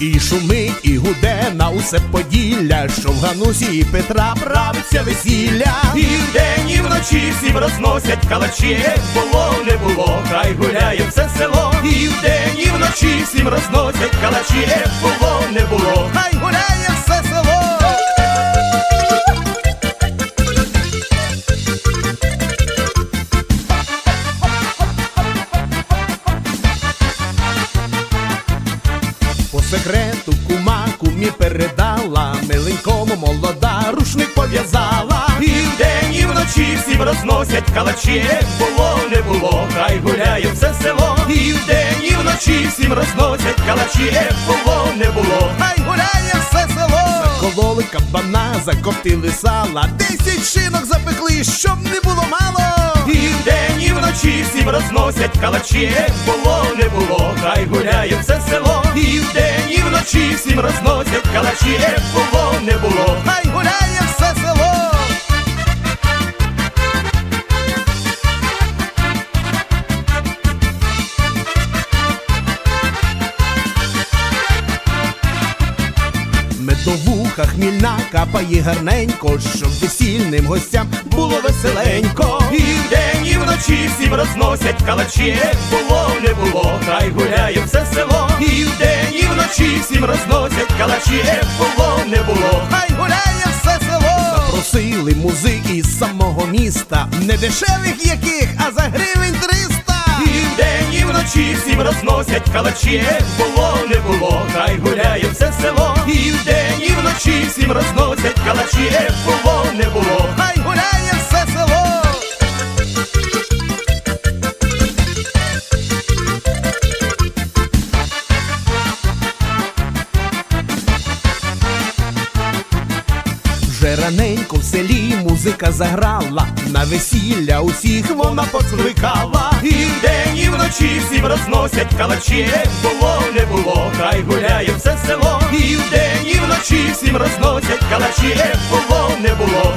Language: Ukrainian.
І шумить, і гуде на усе поділля, що в Ганусі і Петра правиться весілля. І вдень, і вночі всім розносять калачі, Як було, не було, хай гуляє все село. І вдень, і вночі всім розносять калачі, Як було, не було. Хай гуляє секрету кума кумі передала, миленькому молода рушник пов'язала. І вдень, і вночі всім розносять калачі, Як було, не було, хай гуляє все село. І вдень, і вночі всім розносять калачі, Як було, не було. Хай гуляє все село. Закололи кабана, закоптили сала, десять шинок запекли, щоб не було мало. І вдень, і вночі всім розносять калачі, Як було, не було, хай гуляє все село. І вдень, і вночі всім розносять калачі, Як було, не було. Хай гуляє все село. Медовуха хмільна капає гарненько, щоб весільним гостям було веселенько. І вдень, і вночі всім розносять калачі, Як було, не було, хай гуляє все село. І вдень, всім розносять калачі, Як було, не було. Хай гуляє все село. Запросили музики з самого міста, не дешевих яких, а за гривень триста. І вдень, і вночі всім розносять калачі, Як було, не було, хай гуляє все село. І вдень, і вночі всім розносять калачі, Як було, Раненько в селі музика заграла, на весілля усіх вона поскликала, І вдень, і вночі всім розносять калачі, Як було, не було, хай гуляє все село. І вдень, і вночі всім розносять калачі, Як було, не було.